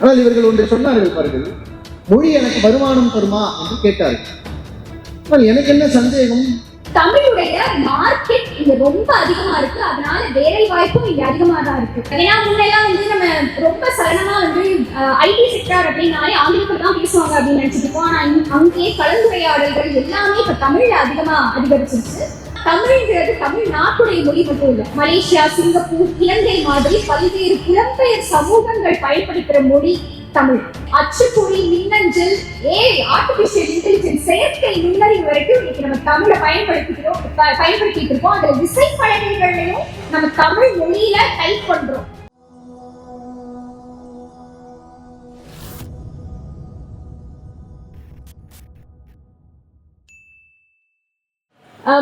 ஆனால் இவர்கள் ஒன்று சொன்னார்கள் பாருங்கள் மொழி எனக்கு வருமானம் தருமா? என்று கேட்டார்கள். ஆனால் எனக்கு என்ன சந்தேகம்? தமிழுடைய மார்க்கெட் இங்க ரொம்ப அதிகமா இருக்கு. அதனால வேலை வாய்ப்பும் இங்க அதிகமா தான் இருக்கு. ஏன்னா முன்னெல்லாம் வந்து நம்ம ரொம்ப சரணமா வந்து ஐடி செக்டார் அப்படின்னாலே ஆங்கிலத்தில் தான் பேசுவாங்க அப்படின்னு நினைச்சிட்டு இருக்கோம் ஆனா இங்க- அங்கேயே கலந்துரையாடல்கள் எல்லாமே இப்ப தமிழ்ல அதிகமா அதிகரிச்சிருச்சு. தமிழ்ங்கிறது தமிழ் நாட்டுடைய மொழி மட்டும் இல்லை மலேசியா சிங்கப்பூர் இலங்கை மாதிரி பல்வேறு புலம்பெயர் சமூகங்கள் பயன்படுத்துகிற மொழி தமிழ். அச்சுப்பொறி மின்னஞ்சல் ஏ ஆர்டிபிஷியல் இன்டெலிஜென்ஸ் செயற்கை நுண்ணறிவு வரைக்கும் இன்னைக்கு நம்ம தமிழை பயன்படுத்திக்கிறோம் ப- பயன்படுத்திட்டு இருக்கோம். அதுல விசைப்பலகைகள்லையும் நம்ம தமிழ் மொழியில டைப் பண்றோம்.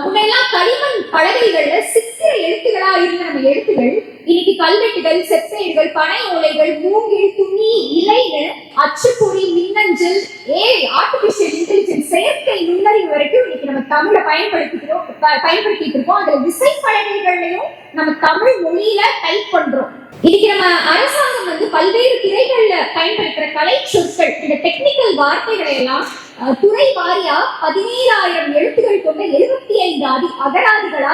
முன்னெல்லாம் களிமண் பலகைகள்ல சித்திர எழுத்துகளா இருந்த நம்ம எழுத்துகள் இன்னைக்கு கல்வெட்டுகள் செப்பேடுகள் பனை ஓலைகள் மூங்கில் துணி இலைகள் அச்சுப்பொறி மின்னஞ்சல் ஏ ஆர்டிபிஷியல் இன்டெலிஜென்ஸ் செயற்கை நுண்ணறிவு வரைக்கும் இன்னைக்கு நம்ம தமிழை பயன்படுத்திக்கிறோம் ப- பயன்படுத்திட்டு இருக்கோம். அதுல விசை பலகைகள்லையும் நம்ம தமிழ் மொழியில டைப் பண்றோம். இன்னைக்கு நம்ம அரசாங்கம் வந்து பல்வேறு துறைகள்ல பயன்படுத்துற கலை சொற்கள் இந்த டெக்னிக்கல் வார்த்தைகளை எல்லாம் துறை வாரியா பதினேழாயிரம் எழுத்துக்கள் கொண்ட எழுபத்தி ஐந்து அதி அகராதிகளா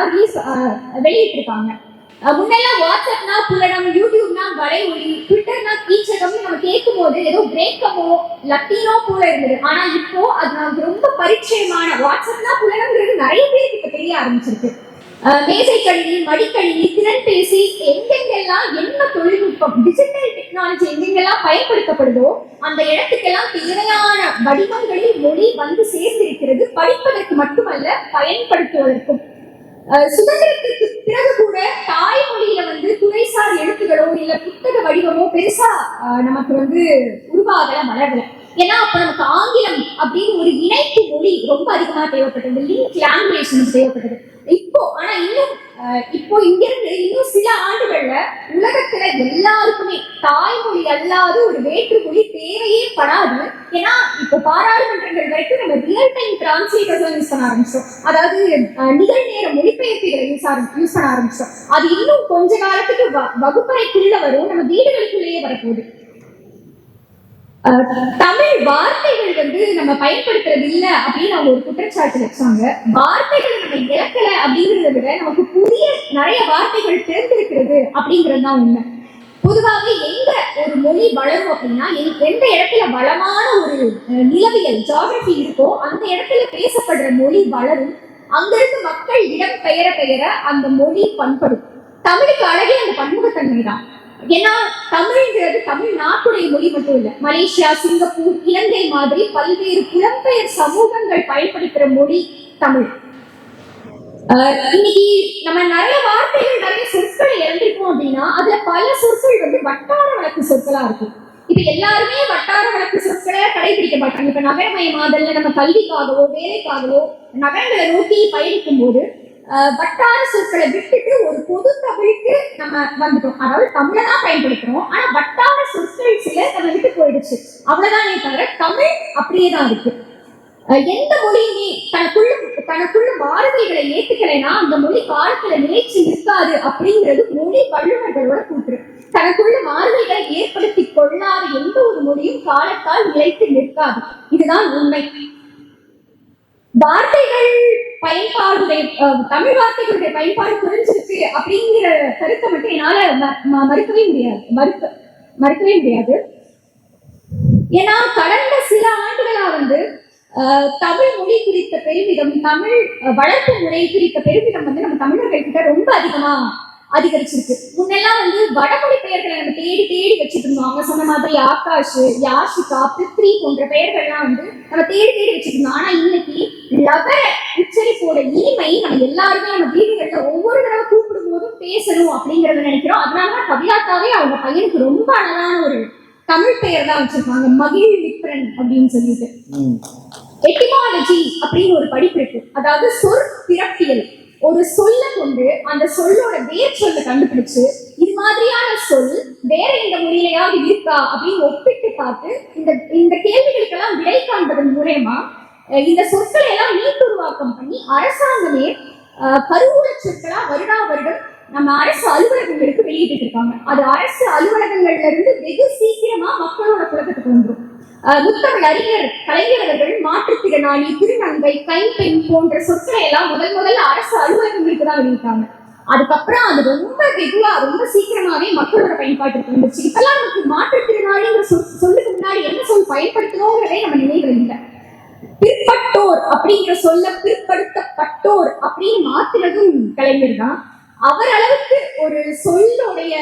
வெளியிட்டிருக்காங்க. முன்னெல்லாம் வாட்ஸ்அப்னா புலனம் யூடியூப்னா வலை ஒளி ட்விட்டர்னா கீச்சகம்னு நம்ம கேட்கும் போது ஏதோ பிரேக்கமோ லத்தீனோ போல இருந்தது. ஆனா இப்போ அது நமக்கு ரொம்ப பரிச்சயமான வாட்ஸ்அப்னா புலனம்ங்கிறது நிறைய பேருக்கு இப்ப தெரிய ஆரம்பிச்சிருக்கு. மேசை கணினி மடிக்கணினி திறன்பேசி எங்கெங்கெல்லாம் என்ன தொழில்நுட்பம் டிஜிட்டல் டெக்னாலஜி எங்கெங்கெல்லாம் பயன்படுத்தப்படுதோ அந்த இடத்துக்கெல்லாம் தேவையான வடிவங்களில் மொழி வந்து சேர்ந்திருக்கிறது படிப்பதற்கு மட்டுமல்ல பயன்படுத்துவதற்கும். சுதந்திரத்துக்கு பிறகு கூட தாய்மொழியில வந்து துறைசார் எழுத்துகளோ இல்ல புத்தக வடிவமோ பெருசா நமக்கு வந்து உருவாகல வளரல. ஏன்னா அப்ப நமக்கு ஆங்கிலம் அப்படின்னு ஒரு இணைப்பு மொழி ரொம்ப அதிகமா தேவைப்பட்டது. லிங்க் லாங்குவேஜ் தேவைப்பட்டது. இப்போ ஆனா இன்னும் இப்போ இங்க இருந்து இன்னும் சில ஆண்டுகள்ல உலகத்துல எல்லாருக்குமே தாய்மொழி அல்லாத ஒரு வேற்றுமொழி தேவையே படாது. ஏன்னா இப்போ பாராளுமன்றங்கள் வரைக்கும் நம்ம ரியல் டைம் டிரான்ஸ்லேட்டர்ஸ் யூஸ் பண்ண ஆரம்பிச்சோம். அதாவது நிகழ்நேர மொழிபெயர்ப்பிகளை யூஸ் யூஸ் பண்ண ஆரம்பிச்சோம். அது இன்னும் கொஞ்ச காலத்துக்கு வ- வகுப்பறைக்குள்ள வரும். நம்ம வீடுகளுக்குள்ளேயே வரப்போகுது. தமிழ் வார்த்தைகள் வந்து நம்ம பயன்படுத்துறது இல்ல அப்படின்னு அவங்க ஒரு குற்றச்சாட்டு வச்சாங்க. வார்த்தைகள் நம்ம இழக்கல அப்படிங்கிறத விட நமக்கு புதிய நிறைய வார்த்தைகள் தெரிந்திருக்கிறது அப்படிங்கிறது தான் உண்மை. பொதுவாகவே எங்க ஒரு மொழி வளரும் அப்படின்னா எந்த- எந்த இடத்துல வளமான ஒரு நிலவியல் ஜாகிரபி இருக்கோ அந்த இடத்துல பேசப்படுற மொழி வளரும். அங்கிருந்து மக்கள் இடம் பெயர பெயர அந்த மொழி பண்படும். தமிழுக்கு அழகே அந்த பன்முகத்தன்மை தான். ஏன்னா தமிழ்ங்கிறது தமிழ் நாட்டுடைய மொழி மட்டும் இல்ல. மலேசியா சிங்கப்பூர் இலங்கை மாதிரி பல்வேறு புலம்பெயர் சமூகங்கள் பயன்படுத்துற மொழி தமிழ். இன்னைக்கு நம்ம நிறைய வார்த்தைகள் நிறைய சொற்களை இறந்திருக்கோம் அப்படின்னா அதுல பல சொற்கள் வந்து வட்டார வழக்கு சொற்களா இருக்கும். இப்ப எல்லாருமே வட்டார வழக்கு சொற்களை கடைபிடிக்க மாட்டாங்க. இப்ப நகரமயமாதல்ல நம்ம கல்விக்காகவோ வேலைக்காகவோ நகரங்களை நோக்கி பயணிக்கும் போது வட்டார சொற்களை விட்டுட்டு ஒரு பொது தமிழுக்கு நம்ம வந்துட்டோம். அதாவது தமிழை தான் பயன்படுத்துறோம். ஆனா வட்டார சொற்கள் சில நம்ம விட்டு போயிடுச்சு. அவ்வளவுதானே தவிர தமிழ் அப்படியே தான் இருக்கு. எந்த மொழியுமே தனக்குள்ள தனக்குள்ள மாறுதல்களை ஏத்துக்கலைன்னா அந்த மொழி காலத்துல நிலைச்சு நிற்காது அப்படிங்கிறது மொழி வல்லுநர்களோட கூற்று. தனக்குள்ள மாறுதல்களை ஏற்படுத்தி கொள்ளாத எந்த ஒரு மொழியும் காலத்தால் நிலைத்து நிற்காது. இதுதான் உண்மை. வார்த்தைகள் பயன்பாடுடைய தமிழ் வார்த்தைகளுடைய பயன்பாடு குறைஞ்சிருக்கு அப்படிங்கிற கருத்தை மட்டும் என்னால ம- மறுக்கவே முடியாது. மறுக்க மறுக்கவே முடியாது. ஏன்னா கடந்த சில ஆண்டுகளா வந்து தமிழ் மொழி குறித்த பெருமிதம் தமிழ் வளர்ப்பு முறை குறித்த பெருமிதம் வந்து நம்ம தமிழர்கள் கிட்ட ரொம்ப அதிகமா அதிகரிச்சிருக்கு. முன்னெல்லாம் வந்து வடமொழி பெயர்களை நம்ம தேடி தேடி வச்சுட்டு இருந்தோம். அவங்க சொன்ன மாதிரி ஆகாஷ் யாஷிகா பித்ரி போன்ற பெயர்கள்லாம் வந்து நம்ம தேடி தேடி வச்சுட்டு இருந்தோம். ஆனா இன்னைக்கு லகர உச்சரிப்போட இனிமை நம்ம எல்லாருமே நம்ம வீடுகள்ல ஒவ்வொரு தடவை கூப்பிடும் போதும் பேசணும் அப்படிங்கறத நினைக்கிறோம். அதனாலதான் கவிதாத்தாவே அவங்க பையனுக்கு ரொம்ப அழகான ஒரு தமிழ் பெயர் தான் வச்சிருக்காங்க. மகிழ் விக்ரன் அப்படின்னு சொல்லிட்டு. எட்டிமாலஜி அப்படின்னு ஒரு படிப்பு இருக்கு. அதாவது சொற் பிறப்பியல். ஒரு சொல்ல கொண்டு அந்த சொல்லோட வேர் சொல்ல கண்டுபிடிச்சு இது மாதிரியான சொல் வேற எந்த மொழியிலையாவது இருக்கா அப்படின்னு ஒப்பிட்டு பார்த்து இந்த இந்த கேள்விகளுக்கெல்லாம் விடை காண்பதன் மூலயமா இந்த சொற்களை எல்லாம் மீட்டுருவாக்கம் பண்ணி அரசாங்கமே பருவூர சொற்களா வருடா வருடம் நம்ம அரசு அலுவலகங்களுக்கு வெளியிட்டு இருக்காங்க அது அரசு அலுவலகங்கள்ல இருந்து வெகு சீக்கிரமா மக்களோட புழக்கத்துக்கு வந்துடும் முத்தமிழ் அறிஞர் கலைஞர்கள் மாற்றுத்திறனாளி திருநங்கை கைப்பெண் போன்ற சொற்களை எல்லாம் முதல் முதல்ல அரசு அலுவலகங்களுக்கு தான் வெளியிட்டாங்க. அதுக்கப்புறம் அது ரொம்ப வெகுவா ரொம்ப சீக்கிரமாவே மக்களோட பயன்பாட்டுக்கு வந்துச்சு இப்பெல்லாம் நமக்கு மாற்றுத்திறனாளிங்கிற சொல் சொல்லுக்கு முன்னாடி என்ன சொல் பயன்படுத்தணுங்கிறதே நம்ம நினைவில் இல்லை. பிற்பட்டோர் அப்படிங்கிற சொல்ல பிற்படுத்தப்பட்டோர் அப்படின்னு மாத்துறதும் கலைஞர் தான். அவர் அளவுக்கு ஒரு சொல்லுடைய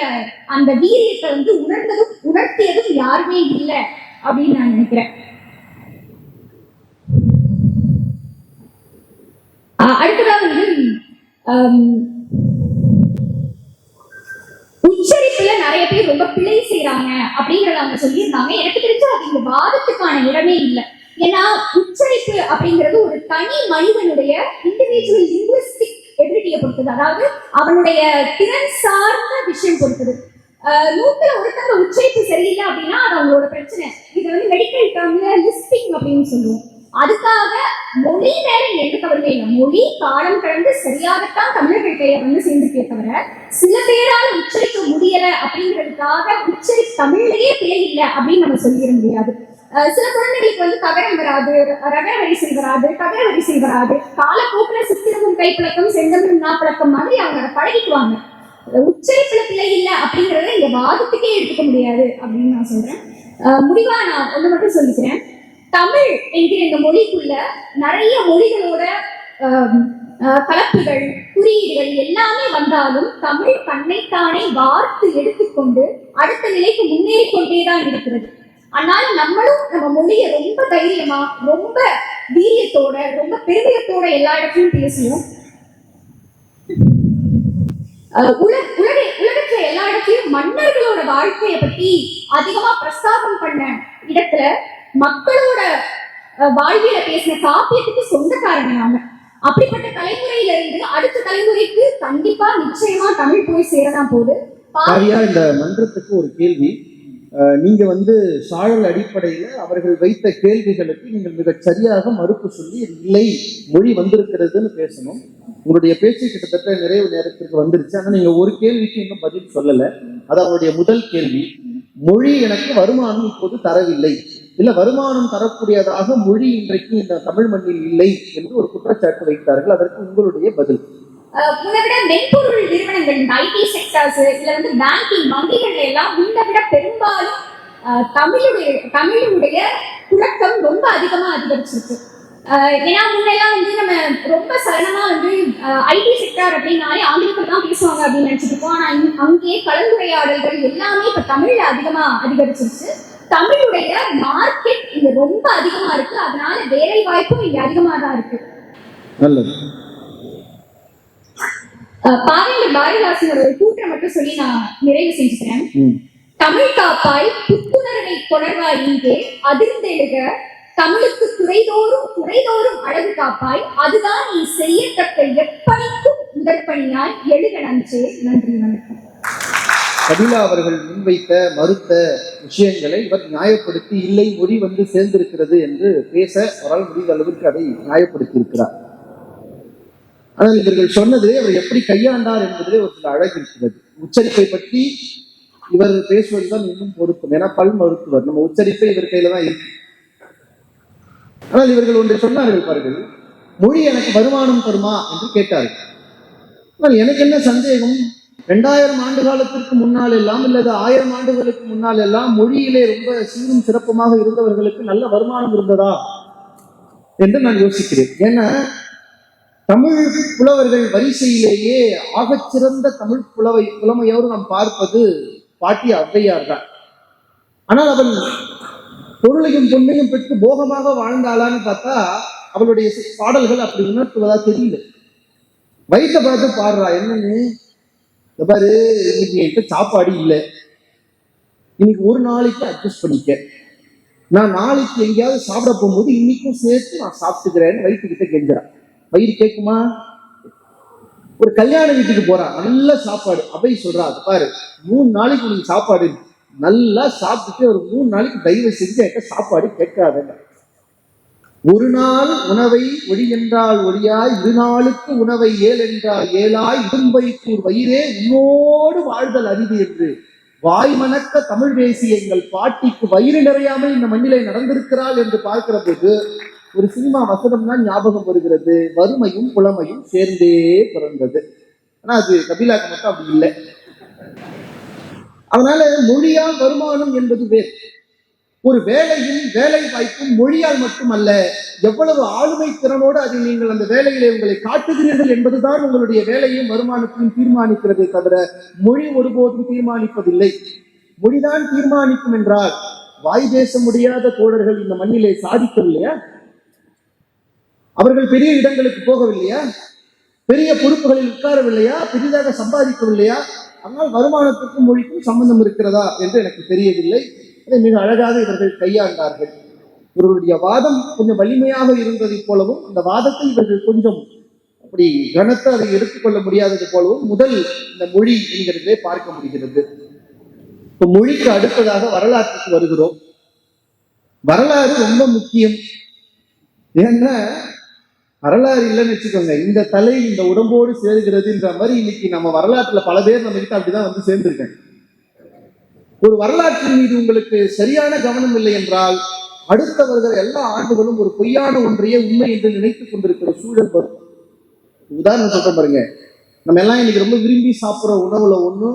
அந்த வீரியத்தை வந்து உணர்ந்ததும் உணர்த்தியதும் யாருமே இல்லை. அப்படின்னு நான் நினைக்கிறேன். அடுத்ததாக வந்து உச்சரிப்புல நிறைய பேர் ரொம்ப பிழை செய்யறாங்க அப்படிங்கறத அவங்க சொல்லியிருந்தாங்க. எனக்கு தெரிஞ்சு அது இந்த வாதத்துக்கான இடமே இல்லை. ஏன்னா உச்சரிப்பு அப்படிங்கிறது ஒரு தனி மனிதனுடைய இண்டிவிஜுவல் லிங்குவிஸ்டிக் எபிலிட்டியை பொறுத்தது. அதாவது அவனுடைய திறன் சார்ந்த விஷயம் பொறுத்தது. நூத்துல ஒருத்தவங்க உச்சரிப்பு சரியில்லை அப்படின்னா அது அவங்களோட பிரச்சனை. இது வந்து மெடிக்கல் டேர்ம்ல லிஸ்டிங் அப்படின்னு சொல்லுவோம். அதுக்காக மொழி வேற எந்த தவறுமே இல்லை. மொழி காலம் கடந்து சரியாகத்தான் தமிழர்கள் பெயர் வந்து சேர்ந்துக்கே தவிர சில பேரால உச்சரிக்க முடியல அப்படிங்கிறதுக்காக உச்சரி தமிழ்லயே பிழை இல்லை அப்படின்னு நம்ம சொல்லிட முடியாது. சில குழந்தைகளுக்கு வந்து தகரம் வராது ரக வரிசை வராது தகர வரிசை வராது. காலப்போக்கில் சித்திரமும் கைப்பழக்கம் செந்தமும் நாப்பழக்கம் மாதிரி அவங்க அதை பழகிக்குவாங்க. உச்சரிப்புல பிழை இல்லை அப்படிங்கறத இந்த வாதத்துக்கே எடுத்துக்க முடியாது அப்படின்னு நான் சொல்றேன். முடிவா நான் ஒண்ணு மட்டும் சொல்லிக்கிறேன். தமிழ் என்கிற இந்த மொழிக்குள்ள நிறைய மொழிகளோட கலப்புகள் குறியீடுகள் எல்லாமே வந்தாலும் தமிழ் தன்னைத்தானே வார்த்து எடுத்துக்கொண்டு அடுத்த நிலைக்கு முன்னேறி கொண்டே தான் இருக்கிறது. ஆனால் நம்மளும் நம்ம மொழியை ரொம்ப தைரியமா ரொம்ப வீரியத்தோட ரொம்ப பெருமையத்தோட எல்லா இடத்துலயும் பேசுவோம். உலக உலக உலகத்துல எல்லா இடத்துலயும் மன்னர்களோட வாழ்க்கையை பத்தி அதிகமா பிரஸ்தாபம் பண்ண இடத்துல மக்களோட அஹ், வாழ்வியல பேசின காப்பியத்துக்கு சொந்தக்காரங்க அப்படிப்பட்ட தலைமுறையில இருந்து அடுத்த தலைமுறைக்கு கண்டிப்பா நிச்சயமா தமிழ் போய் சேரதான் போகுது. இந்த மன்றத்துக்கு ஒரு கேள்வி. நீங்க வந்து சாழல் அடிப்படையில் அவர்கள் வைத்த கேள்விகளுக்கு நீங்கள் மிகச் சரியாக மறுப்பு சொல்லி இல்லை மொழி வந்திருக்கிறதுன்னு பேசணும். உங்களுடைய பேச்சு கிட்டத்தட்ட நிறைவு நேரத்திற்கு வந்துருச்சு. ஆனால் நீங்க ஒரு கேள்விக்கு இன்னும் பதில் சொல்லல. அது அவருடைய முதல் கேள்வி. மொழி எனக்கு வருமானம் இப்போது தரவில்லை. இல்ல வருமானம் தரக்கூடியதாக மொழி இன்றைக்கு இந்த தமிழ் மண்ணில் இல்லை என்று ஒரு குற்றச்சாட்டு வைத்தார்கள். அதற்கு உங்களுடைய பதில். அஹ், விட மென்பொருள் நிறுவனங்கள் ஐடி செக்டர்ஸ் இதுல வந்து பேங்கிங் வங்கிகள் எல்லாம் முன்ன விட பெரும்பாலும் தமிழுடைய தமிழுடைய புழக்கம் ரொம்ப அதிகமா அதிகரிச்சிருக்கு. ஏன்னா முன்னெல்லாம் வந்து நம்ம ரொம்ப சரணமா வந்து ஐடி செக்டர் அப்படின்னாலே ஆங்கிலத்தில் தான் பேசுவாங்க அப்படின்னு நினைச்சிட்டு இருக்கோம். ஆனா அங்கே அங்கேயே கலந்துரையாடல்கள் எல்லாமே இப்ப தமிழ்ல அதிகமா அதிகரிச்சிருச்சு தமிழுடைய மார்க்கெட் இங்க ரொம்ப அதிகமா இருக்கு. அதனால வேலை வாய்ப்பும் இங்க அதிகமா தான் இருக்கு. நல்லது. அஹ் பாவேந்தர் பாரதிதாசனோட ஒரு கூற்றை மட்டும் சொல்லி நான் நிறைவு செஞ்சுக்கிறேன். தமிழ் காப்பாய் புத்துணர்வை கொணர்வாய் இங்கே அதிர்ந்தெழுக தமிழுக்கு துறைதோறும் துறைதோறும் அழகு காப்பாய் அதுதான் நீ செய்யத்தக்க எப்பணிக்கும் முதற்பணியாய் எழுக நன்றே நன்றி வணக்கம். கபிலா அவர்கள் முன்வைத்த மறுத்த விஷயங்களை இவர் நியாயப்படுத்தி இல்லை மொழி வந்து சேர்ந்திருக்கிறது என்று பேச அவரால் முடிந்த அளவிற்கு அதை நியாயப்படுத்தி இருக்கிறார் ஆனால் இவர்கள் சொன்னது அவர் எப்படி கையாண்டார் என்பதிலே ஒரு சில அழகு இருக்கிறது. உச்சரிப்பை பற்றி இவர் பேசுவதுதான் இன்னும் பொருத்தம். ஏன்னா பல் மருத்துவர். நம்ம உச்சரிப்பை இவர் கையில தான் இருக்கு. ஆனால் இவர்கள் ஒன்றை சொன்னார்கள் பாருங்கள் மொழி எனக்கு வருமானம் தருமா? என்று கேட்டார்கள். ஆனால் எனக்கு என்ன சந்தேகம்? ரெண்டாயிரம் ஆண்டு காலத்திற்கு முன்னால் எல்லாம் இல்லது ஆயிரம் ஆண்டுகளுக்கு முன்னால் எல்லாம் மொழியிலே ரொம்ப சீரும் சிறப்புமாக இருந்தவர்களுக்கு நல்ல வருமானம் இருந்ததா? என்று நான் யோசிக்கிறேன். ஏன்னா தமிழ் புலவர்கள் வரிசையிலேயே ஆகச்சிறந்த தமிழ் புலவை புலமையோடு நாம் பார்ப்பது பாட்டி ஔவையார் தான். ஆனால் அவள் பொருளையும் பொண்ணையும் பெற்று போகமாக வாழ்ந்தாளான்னு பார்த்தா அவளுடைய பாடல்கள் அப்படி உணர்த்துவதா தெரியல. வயிற்ற பார்த்து பாடுறா என்னன்னு பாரு இன்னைக்கு என்கிட்ட சாப்பாடு இல்லை. இன்னைக்கு ஒரு நாளைக்கு அட்ஜஸ்ட் பண்ணிக்க. நான் நாளைக்கு எங்கேயாவது சாப்பிட போகும்போது இன்னைக்கும் சேர்த்து நான் சாப்பிட்டுக்கிறேன்னு வயிற்றுக்கிட்ட கெஞ்சுறேன் வயிறு கேட்குமா? ஒரு கல்யாண வீட்டுக்கு போறா நல்ல சாப்பாடு. அவை சொல்றா அது பாரு மூணு நாளைக்கு உனக்கு சாப்பாடு நல்லா சாப்பிட்டுட்டு ஒரு மூணு நாளைக்கு தயவு செஞ்சு என்கிட்ட சாப்பாடு கேட்காதுங்க ஒரு நாள் உணவை ஒளி என்றால் ஒளியாய் இரு நாளுக்கு உணவை ஏல் என்றால் ஏழாய் இடும்பை கூர் வயிறே உன்னோடு வாழ்தல் அறிவு என்று. வாய் மணக்க தமிழ் பேசிய எங்கள் பாட்டிக்கு வயிறு நிறையாமல் இந்த மண்ணிலே நடந்திருக்கிறாள் என்று பார்க்கிற போது ஒரு சினிமா வசனம் தான் ஞாபகம் வருகிறது. வறுமையும் புலமையும் சேர்ந்தே பிறந்தது. ஆனா அது கபிலாக்கு மட்டும் அப்படி இல்லை. அதனால மொழியால் வருமானம் என்பது வேறு. ஒரு வேலையும் வேலை வாய்ப்பும் மொழியால் மட்டுமல்ல எவ்வளவு ஆளுமை திறனோடு அதில் நீங்கள் அந்த வேலையிலே உங்களை காட்டுகிறீர்கள் என்பதுதான் உங்களுடைய வேலையும் வருமானத்தையும் தீர்மானிக்கிறதே தவிர மொழி ஒருபோதும் தீர்மானிப்பதில்லை. மொழிதான் தீர்மானிக்கும் என்றால் வாய் பேச முடியாத தோழர்கள் இந்த மண்ணிலே சாதிக்கவில்லையா? அவர்கள் பெரிய இடங்களுக்கு போகவில்லையா? பெரிய பொறுப்புகளில் உட்காரவில்லையா? பெரிதாக சம்பாதிக்கவில்லையா? ஆனால் வருமானத்துக்கும் மொழிக்கும் சம்பந்தம் இருக்கிறதா என்று எனக்கு தெரியவில்லை. அதை மிக அழகாக இவர்கள் கையாண்டார்கள். இவர்களுடைய வாதம் கொஞ்சம் வலிமையாக இருந்ததைப் போலவும் அந்த வாதத்தை இவர்கள் கொஞ்சம் அப்படி கனத்தை அதை எடுத்துக்கொள்ள முடியாதது போலவும் முதல் இந்த மொழி என்கிறதே பார்க்க முடிகிறது. இப்போ மொழிக்கு அடுத்ததாக வரலாற்றுக்கு வருகிறோம். வரலாறு ரொம்ப முக்கியம். ஏன்னா வரலாறு இல்லைன்னு வச்சுக்கோங்க. இந்த தலை இந்த உடம்போடு சேருகிறதுன்ற மாதிரி இன்னைக்கு நம்ம வரலாற்றுல பல பேர் நம்ம கிட்ட அப்படிதான் வந்து சேர்ந்திருக்காங்க. ஒரு வரலாற்றின் மீது உங்களுக்கு சரியான கவனம் இல்லை என்றால் அடுத்த வருகிற எல்லா ஆண்டுகளும் ஒரு பொய்யான ஒன்றையே உண்மை என்று நினைத்துக் கொண்டிருக்கிற சூழல் வரும். உதாரணம் சொல்றேன் பாருங்க. நம்ம எல்லாம் இன்னைக்கு ரொம்ப விரும்பி சாப்பிட்ற உணவுல ஒண்ணு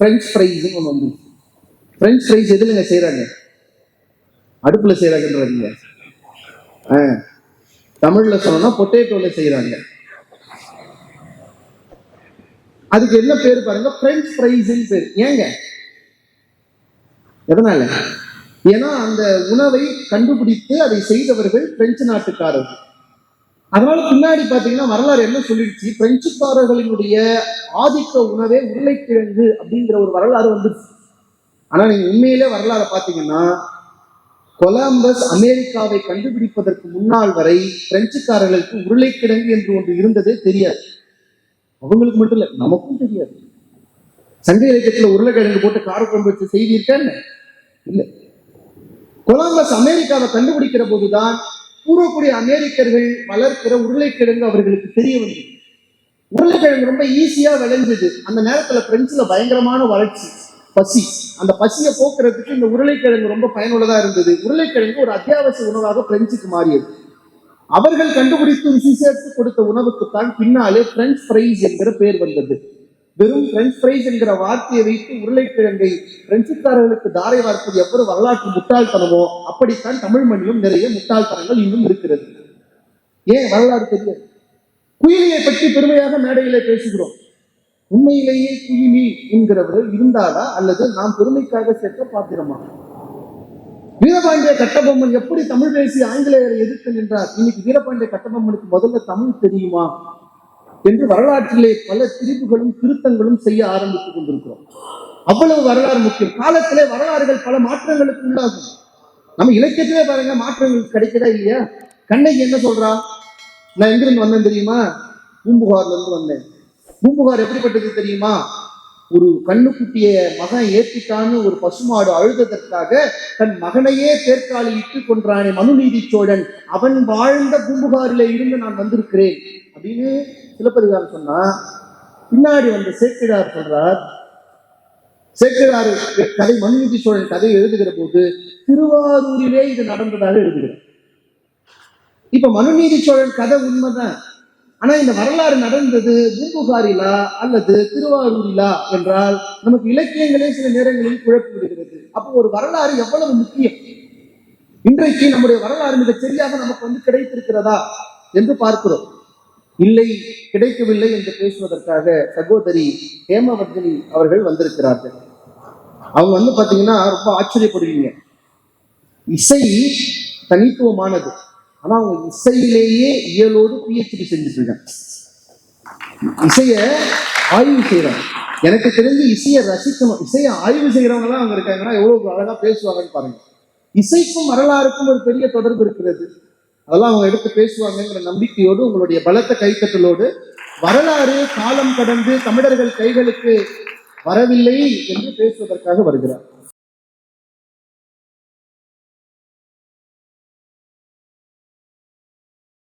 ஃப்ரெஞ்ச் ஃப்ரைஸ்னு ஒன்று வந்து ஃப்ரெஞ்ச் ஃப்ரைஸ் எதுலங்க செய்கிறாங்க அடுப்புல செய்யறாங்கன்றீங்க ஆ. தமிழ்ல சொன்னா பொட்டேட்டோல செய்யறாங்க அதுக்கு என்ன பேர் பாருங்க? பிரெஞ்ச் ஃப்ரைஸ்ன்னு பேர். ஏங்க? எதனால? ஏன்னா அந்த உணவை கண்டுபிடித்து அதை செய்தவர்கள் பிரெஞ்சு நாட்டுக்காரர்கள். அதனால பின்னாடி பாத்தீங்கன்னா வரலாறு என்ன சொல்லிடுச்சு? பிரெஞ்சுக்காரர்களினுடைய ஆதிக்க உணவே உருளைக்கிழங்கு அப்படிங்கிற ஒரு வரலாறு வந்துருச்சு ஆனா நீங்க உண்மையிலே வரலாறு பாத்தீங்கன்னா கொலம்பஸ் அமெரிக்காவை கண்டுபிடிப்பதற்கு முன்னால் வரை பிரெஞ்சுக்காரர்களுக்கு உருளைக்கிழங்கு என்று ஒன்று இருந்ததே தெரியாது. அவங்களுக்கு மட்டும் இல்லை நமக்கும் தெரியாது. சங்க இலக்கியத்தில் உருளைக்கிழங்கு போட்டு காரக்குழம்பு வச்சு செய்தி இல்லை. கொலம்பஸ் அமெரிக்காவை கண்டுபிடிக்கிற போதுதான் பூர்வக்குடி அமெரிக்கர்கள் வளர்க்கிற உருளைக்கிழங்கு அவர்களுக்கு தெரிய வந்தது. உருளைக்கிழங்கு ரொம்ப ஈஸியா விளைஞ்சது. அந்த நேரத்துல பிரெஞ்சுல பயங்கரமான வளர்ச்சி. பசி. அந்த பசியை போக்குறதுக்கு இந்த உருளைக்கிழங்கு ரொம்ப பயனுள்ளதா இருந்தது. உருளைக்கிழங்கு ஒரு அத்தியாவசிய உணவாக பிரெஞ்சுக்கு மாறியது. அவர்கள் கண்டுபிடித்து ருசி சேர்த்து கொடுத்த உணவுக்குத்தான் பின்னாலே பிரெஞ்ச் ஃப்ரைஸ் என்கிற பெயர் வந்தது. வெறும் பிரெஞ்ச் ஃப்ரைஸ் என்கிற வார்த்தையை வைத்து உருளைக்கிழங்கை பிரெஞ்சுக்காரர்களுக்கு தாரை வார்ப்பது எவ்வளவு வரலாற்று முட்டாள்தனமோ அப்படித்தான் தமிழ் மண்ணிலும் நிறைய முட்டாள்தனங்கள் இன்னும் இருக்கிறது. ஏன் வரலாறு தெரியாது? குயிலியை பற்றி பெருமையாக மேடையிலே பேசுகிறோம். உண்மையிலேயே குயிலி என்கிறவர் இருந்தாரா அல்லது நாம் பெருமைக்காக சேர்க்க பாத்திரமா? வீரபாண்டிய கட்டபொம்மன் எப்படி தமிழ் பேசி ஆங்கிலேயரை எதிர்த்து நின்றார்? இன்னைக்கு வீரபாண்டிய கட்டபொம்மனுக்கு முதல்ல தமிழ் தெரியுமா? என்று வரலாற்றிலே பல திரிப்புகளும் திருத்தங்களும் செய்ய ஆரம்பித்துக் கொண்டிருக்கிறோம். அவ்வளவு வரலாறு முக்கியம். காலத்திலே வரலாறுகள் பல மாற்றங்களுக்கு உண்டாகும் நம்ம இலக்கியத்திலே பாருங்க மாற்றங்கள் கிடைக்கிறா இல்லையா? கண்ணகி என்ன சொல்றா? நான் எங்கிருந்து வந்தேன் தெரியுமா? பூம்புகார்ல இருந்து வந்தேன். பூம்புகார் எப்படிப்பட்டது தெரியுமா? ஒரு கண்ணுக்குட்டிய மகன் ஏற்றிட்டான்னு ஒரு பசுமாடு அழுததற்காக தன் மகனையே தேர்க்காலில் இட்டு கொன்றானே மனுநீதி சோழன். அவன் வாழ்ந்த பூம்புகாரில இருந்து நான் வந்திருக்கிறேன். அப்படின்னு சிலப்பதிகாரம் சொன்னா பின்னாடி வந்த சேக்கிழார் சொல்றார். சேக்கிழார் கதை மனுநீதி சோழன் கதை எழுதுகிற போது திருவாரூரிலே இது நடந்ததாக எழுதுகிறார். இப்ப மனுநீதி சோழன் கதை உண்மைதான். ஆனா இந்த வரலாறு நடந்தது பூம்புகாரிலா அல்லது திருவாரூரிலா என்றால் நமக்கு இலக்கியங்களே சில நேரங்களில் குழப்பி விடுகிறது. அப்போ ஒரு வரலாறு எவ்வளவு முக்கியம்? இன்றைக்கு நம்முடைய வரலாறு மிக சரியாக நமக்கு வந்து கிடைத்திருக்கிறதா என்று பார்க்கிறோம். இல்லை கிடைக்கவில்லை என்று பேசுவதற்காக சகோதரி ஹேமவர்தினி அவர்கள் வந்திருக்கிறார்கள். அவங்க வந்து பாத்தீங்கன்னா ரொம்ப ஆச்சரியப்படுவீங்க. இசை தனித்துவமானது. ஆனால் அவங்க இசையிலேயே இயலோடு பிஹெச்டி செஞ்சுட்டு இருக்காங்க. இசையை ஆய்வு செய்கிறாங்க எனக்கு தெரிஞ்சு இசையை ரசிக்கணும் இசையை ஆய்வு செய்கிறவங்களாம் அவங்க இருக்காங்கன்னா எவ்வளோ அழகாக பேசுவாங்கன்னு பாருங்க. இசைக்கும் வரலாறுக்கும் ஒரு பெரிய தொடர்பு இருக்கிறது. அதெல்லாம் அவங்க எடுத்து பேசுவாங்கங்கிற நம்பிக்கையோடு உங்களுடைய பலத்த கைத்தட்டலோடு வரலாறு காலம் கடந்து தமிழர்கள் கைகளுக்கு வரவில்லை என்று பேசுவதற்காக வருகிறார்.